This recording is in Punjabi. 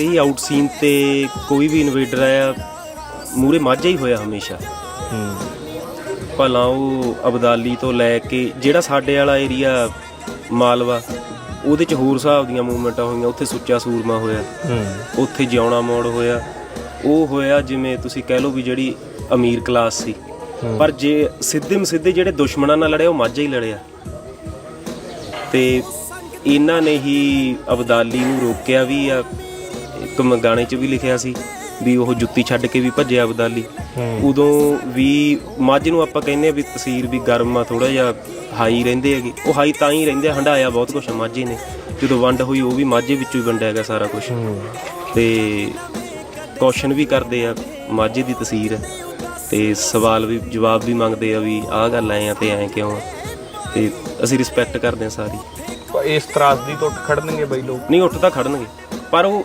ਇਹ ਆਊਟ ਸੀਨ ਤੇ ਕੋਈ ਵੀ ਇਨਵੇਡਰ ਆਇਆ ਮੂਰੇ ਮਾਝਾ ਹੀ ਹੋਇਆ ਹਮੇਸ਼ਾ। ਹੂੰ। ਭਲਾ ਉਹ ਅਬਦਾਲੀ ਤੋਂ ਲੈ ਕੇ ਜਿਹੜਾ ਸਾਡੇ ਵਾਲਾ ਏਰੀਆ ਮਾਲਵਾ ਉਹਦੇ ਚ ਹੋਰ ਹਿਸਾਬ ਦੀਆਂ ਮੂਵਮੈਂਟਾਂ ਹੋਈਆਂ ਉੱਥੇ ਸੁੱਚਾ ਸੂਰਮਾ ਹੋਇਆ। ਹੂੰ। ਉੱਥੇ ਜਿਉਣਾ ਮੋੜ ਹੋਇਆ। ਉਹ ਹੋਇਆ ਜਿਵੇਂ ਤੁਸੀਂ ਕਹਿ ਲਓ ਵੀ ਜਿਹੜੀ ਅਮੀਰ ਕਲਾਸ ਸੀ। ਪਰ ਜੇ ਸਿੱਧੇ ਮਸਿੱਧੇ ਜਿਹੜੇ ਦੁਸ਼ਮਣਾਂ ਨਾਲ ਲੜਿਆ ਉਹ ਮਾਝਾ ਹੀ ਲੜਿਆ। ਤੇ ਇਹਨਾਂ ਨੇ ਹੀ ਅਬਦਾਲੀ ਨੂੰ ਰੋਕਿਆ ਵੀ ਆ। ਇੱਕ ਗਾਣੇ 'ਚ ਵੀ ਲਿਖਿਆ ਸੀ ਵੀ ਉਹ ਜੁੱਤੀ ਛੱਡ ਕੇ ਵੀ ਭੱਜਿਆ ਅਬਦਾਲੀ। ਉਦੋਂ ਵੀ ਮੱਝ ਨੂੰ ਆਪਾਂ ਕਹਿੰਦੇ ਆ ਵੀ ਤਸੀਰ ਵੀ ਗਰਮ ਆ ਥੋੜਾ ਜਿਹਾ ਹਾਈ ਰਹਿੰਦੇ ਹੈਗੇ। ਉਹ ਹਾਈ ਤਾਂ ਹੀ ਰਹਿੰਦੇ ਆ, ਹੰਡਾਇਆ ਬਹੁਤ ਕੁਛ ਮਾਝੇ ਨੇ। ਜਦੋਂ ਵੰਡ ਹੋਈ ਉਹ ਵੀ ਮਾਝੇ ਵਿੱਚੋਂ ਹੀ ਵੰਡਿਆ ਗਿਆ ਸਾਰਾ ਕੁਝ ਤੇ ਕੁਐਸਚਨ ਵੀ ਕਰਦੇ ਆ ਮਾਝੇ ਦੀ ਤਸਵੀਰ ਤੇ ਸਵਾਲ ਵੀ ਜਵਾਬ ਵੀ ਮੰਗਦੇ ਆ ਵੀ ਆਹ ਗੱਲ ਐ ਆ ਤੇ ਐ ਕਿਉਂ ਆ। ਤੇ ਅਸੀਂ ਰਿਸਪੈਕਟ ਕਰਦੇ ਆ ਸਾਰੀ। ਇਸ ਤਰਾਸਦੀ ਤੋਂ ਉੱਠ ਖੜਨਗੇ ਬਈ ਲੋਕ? ਨਹੀਂ ਉੱਠ ਤਾਂ ਖੜਨਗੇ। ਪਰ ਉਹ